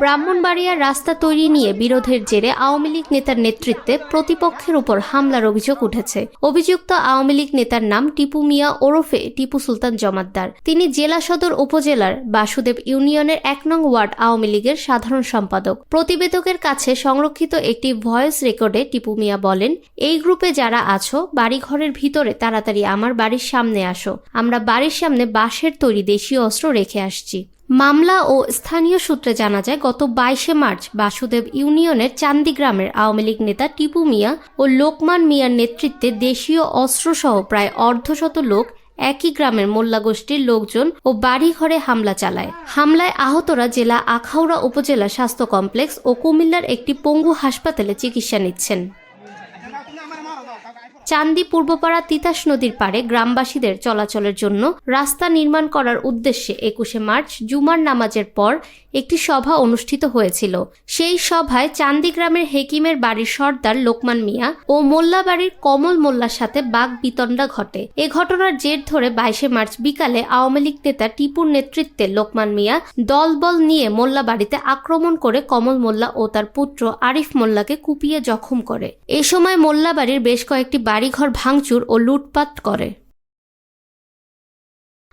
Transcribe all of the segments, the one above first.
ব্রাহ্মণবাড়িয়ার রাস্তা তৈরি নিয়ে বিরোধের জেরে আওয়ামী লীগ নেতার নেতৃত্বে প্রতিপক্ষের উপর হামলার অভিযোগ উঠেছে। অভিযুক্ত আওয়ামী লীগ নেতার নাম টিপু মিয়া ওরফে টিপু সুলতান জমাদ্দার। তিনি জেলা সদর উপজেলার বাসুদেব ইউনিয়নের এক নং ওয়ার্ড আওয়ামী লীগের সাধারণ সম্পাদক। প্রতিবেদকের কাছে সংরক্ষিত একটি ভয়েস রেকর্ডে টিপু মিয়া বলেন, এই গ্রুপে যারা আছো, বাড়িঘরের ভিতরে তাড়াতাড়ি আমার বাড়ির সামনে আসো। আমরা বাড়ির সামনে বাঁশের তৈরি দেশীয় অস্ত্র রেখে আসছি। মামলা ও স্থানীয় সূত্রে জানা যায়, গত বাইশে মার্চ বাসুদেব ইউনিয়নের চান্দি গ্রামের আওয়ামী লীগ নেতা টিপু মিয়া ও লোকমান মিয়ার নেতৃত্বে দেশীয় অস্ত্রসহ প্রায় অর্ধশত লোক একই গ্রামের মোল্লা গোষ্ঠীর লোকজন ও বাড়িঘরে হামলা চালায়। হামলায় আহতরা জেলা আখাউড়া উপজেলা স্বাস্থ্য কমপ্লেক্স ও কুমিল্লার একটি পঙ্গু হাসপাতালে চিকিৎসা নিচ্ছেন। চান্দি পূর্বপাড়া তিতাস নদীর পাড়ে গ্রামবাসীদের চলাচলের জন্য রাস্তা নির্মাণ করার উদ্দেশ্যে একুশে মার্চ জুমার নামাজের পর একটি সভা অনুষ্ঠিত হয়েছিল। সেই সভায় চান্দি গ্রামের হেকিমের বাড়ির সর্দার লোকমান মিয়া ও মোল্লা বাড়ির কমল মোল্লার সাথে বাঘ বিতণ্ডা ঘটে। এ ঘটনার জের ধরে বাইশে মার্চ বিকালে আওয়ামী লীগ নেতা টিপুর নেতৃত্বে লোকমান মিয়া দলবল নিয়ে মোল্লা বাড়িতে আক্রমণ করে কমল মোল্লা ও তার পুত্র আরিফ মোল্লাকে কুপিয়ে জখম করে। এ সময় মোল্লা বাড়ির বেশ কয়েকটি বাড়িঘর ভাঙচুর ও লুটপাট করে।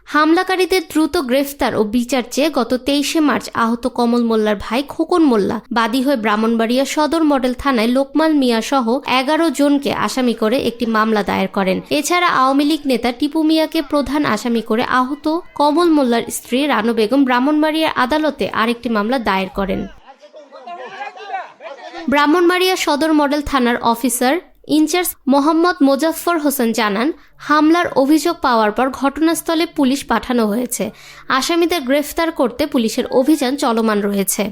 হামলাকারীদের দ্রুত গ্রেফতার ও বিচার চেয়ে গত তেইশে মার্চ আহত কমল মোল্লার ভাই খোকন মোল্লা বাদী হয়ে ব্রাহ্মণবাড়িয়া সদর মডেল থানায় লোকমান মিয়া সহ এগারো জনকে আসামি করে একটি মামলা দায়ের করেন। এছাড়া আওয়ামী লীগ নেতা টিপু মিয়াকে প্রধান আসামি করে আহত কমল মোল্লার স্ত্রী রানু বেগম ব্রাহ্মণবাড়িয়ার আদালতে আরেকটি মামলা দায়ের করেন। ব্রাহ্মণবাড়িয়া সদর মডেল থানার officer in charge Mohammad Mozaffar Hossain জানান, হামলার অভিযোগ পাওয়ার পর ঘটনাস্থলে পুলিশ পাঠানো হয়েছে। আসামিদের গ্রেফতার করতে পুলিশের অভিযান চলমান রয়েছে।